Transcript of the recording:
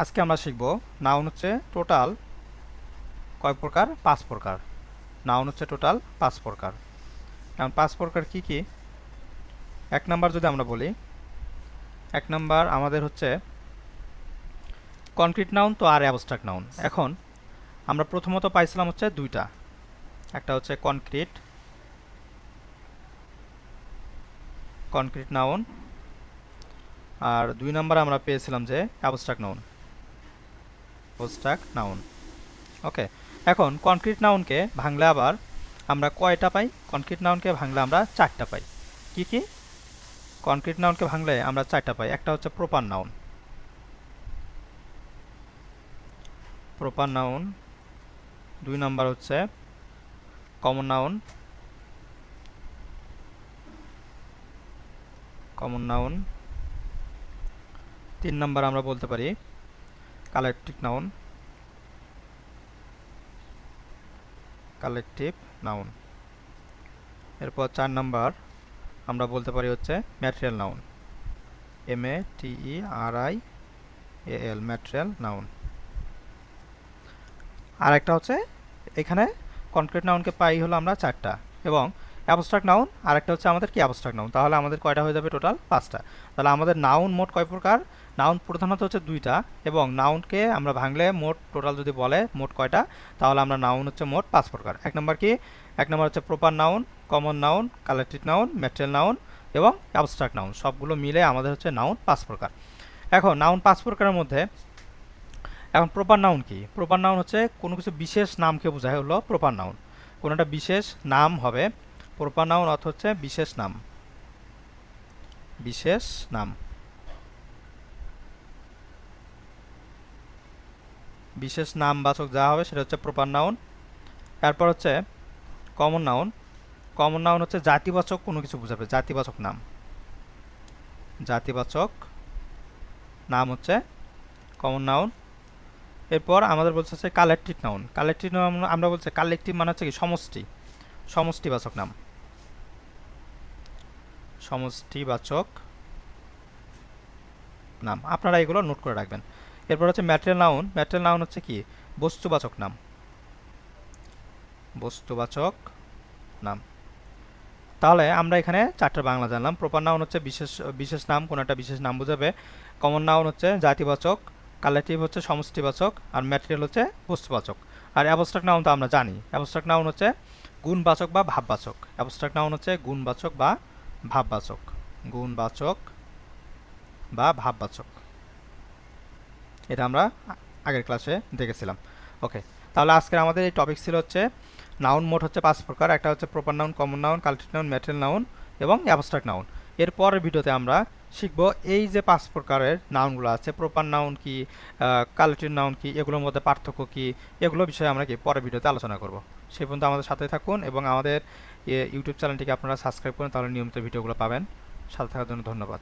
আজকে আমরা শিখব নাউন হচ্ছে টোটাল কয় প্রকার? পাঁচ প্রকার। নাউন হচ্ছে টোটাল পাঁচ প্রকার। এখন পাঁচ প্রকার কি কি? এক নাম্বার যদি আমরা বলি, এক নাম্বার আমাদের হচ্ছে কনক্রিট নাউন তো আর অ্যাবস্ট্রাক্ট নাউন এখন আমরা প্রথমত পাইছিলাম হচ্ছে দুইটা। একটা হচ্ছে কনক্রিট কনক্রিট নাউন আর দুই নাম্বার আমরা পেয়েছিলাম যে abstract noun abstract noun. Okay, এখন কনক্রিট নাউনকে ভাঙলে আবার আমরা কয়টা পাই? কনক্রিট নাউনকে ভাঙলে আমরা চারটা পাই। কি কি? কনক্রিট নাউনকে ভাঙলে আমরা চারটা পাই। একটা হচ্ছে প্রপার নাউন। Proper noun. দুই নাম্বার হচ্ছে কমন নাউন। Common noun. তিন নাম্বার আমরা বলতে পারি কালেকটিভ নাউন কালেকটিভ নাউন এরপর চার নাম্বার আমরা বলতে পারি হচ্ছে material noun M A T E R I A L material noun আর একটা হচ্ছে এখানে কনক্রিট নাউনকে পাই হলো আমরা চারটা এবং অ্যাবস্ট্রাক্ট নাউন আর একটা হচ্ছে আমাদের কি অ্যাবস্ট্রাক্ট নাউন তাহলে আমাদের কয়টা হয়ে যাবে টোটাল পাঁচটা। তাহলে আমাদের নাউন মোট কয় প্রকার? নাউন প্রধানত হচ্ছে দুইটা এবং নাউনকে আমরা ভাঙলে মোট টোটাল যদি বলে মোট কয়টা, তাহলে আমরা নাউন হচ্ছে মোট পাঁচ প্রকার। এক নম্বর কি? এক নম্বর হচ্ছে proper noun common noun collective noun material noun এবং অ্যাবস্ট্রাক্ট নাউন সবগুলো মিলে আমাদের হচ্ছে নাউন পাঁচ প্রকার। এখন নাউন পাঁচ প্রকারের মধ্যে, এখন প্রপার নাউন কি? প্রপার নাউন হচ্ছে কোনো কিছু বিশেষ নামকে বোঝায় হলো প্রপার নাউন কোনো একটা বিশেষ নাম হবে প্রপার নাউন অর্থ হচ্ছে বিশেষ নাম। বিশেষ নাম। বিশেষ নামবাচক যা হবে সেটা হচ্ছে প্রপার নাউন তারপর হচ্ছে কমন নাউন কমন নাউন হচ্ছে জাতিবাচক কোনো কিছু বোঝাবে, জাতিবাচক নাম। জাতিবাচক নাম হচ্ছে কমন নাউন এরপর আমাদের বলছে হচ্ছে কালেকটিভ নাউন কালেকটিভ নাউন আমরা বলছি কালেকটিভ মানে হচ্ছে কি সমষ্টি। সমষ্টিবাচক নাম। সমষ্টিবাচক নাম। আপনারা এগুলো নোট করে রাখবেন। এরপর হচ্ছে ম্যাটেরিয়াল নাউন ম্যাটেরিয়াল নাউন হচ্ছে কি? বস্তুবাচক নাম। বস্তুবাচক নাম। তাহলে আমরা এখানে চারটা বাংলা জানলাম। প্রপার নাউন হচ্ছে বিশেষ বিশেষ নাম, কোনো একটা বিশেষ নাম বোঝাবে। কমন নাউন হচ্ছে জাতিবাচক কালেকটিভ হচ্ছে সমষ্টিবাচক, আর ম্যাটেরিয়াল হচ্ছে বস্তুবাচক। আর অ্যাবস্ট্রাক্ট নাউন তো আমরা জানি। অ্যাবস্ট্রাক্ট নাউন হচ্ছে গুণবাচক বা ভাববাচক। অ্যাবস্ট্রাক্ট নাউন হচ্ছে গুণবাচক বা ভাববাচক। গুণবাচক বা ভাববাচক। এটা আমরা আগের ক্লাসে দেখেছিলাম। ওকে তাহলে আজকের আমাদের এই টপিক ছিল হচ্ছে নাউন মোট হচ্ছে পাঁচ প্রকার। একটা হচ্ছে proper noun common noun collective noun material noun এবং অ্যাবস্ট্রাক্ট নাউন এর পরের ভিডিওতে আমরা শিখব এই যে পাঁচ প্রকারের নাউনগুলো আছে প্রপার নাউন কি কালেক্টিভ নাউন কি, এগুলোর মধ্যে পার্থক্য কি, এগুলো বিষয়ে আমরা কি পরের ভিডিওতে আলোচনা করব। সেই পর্যন্ত আমাদের সাথে থাকুন এবং আমাদের ইউটিউব চ্যানেলটিকে আপনারা সাবস্ক্রাইব করুন, তাহলে নিয়মিত ভিডিওগুলো পাবেন। সাথে থাকার জন্য ধন্যবাদ।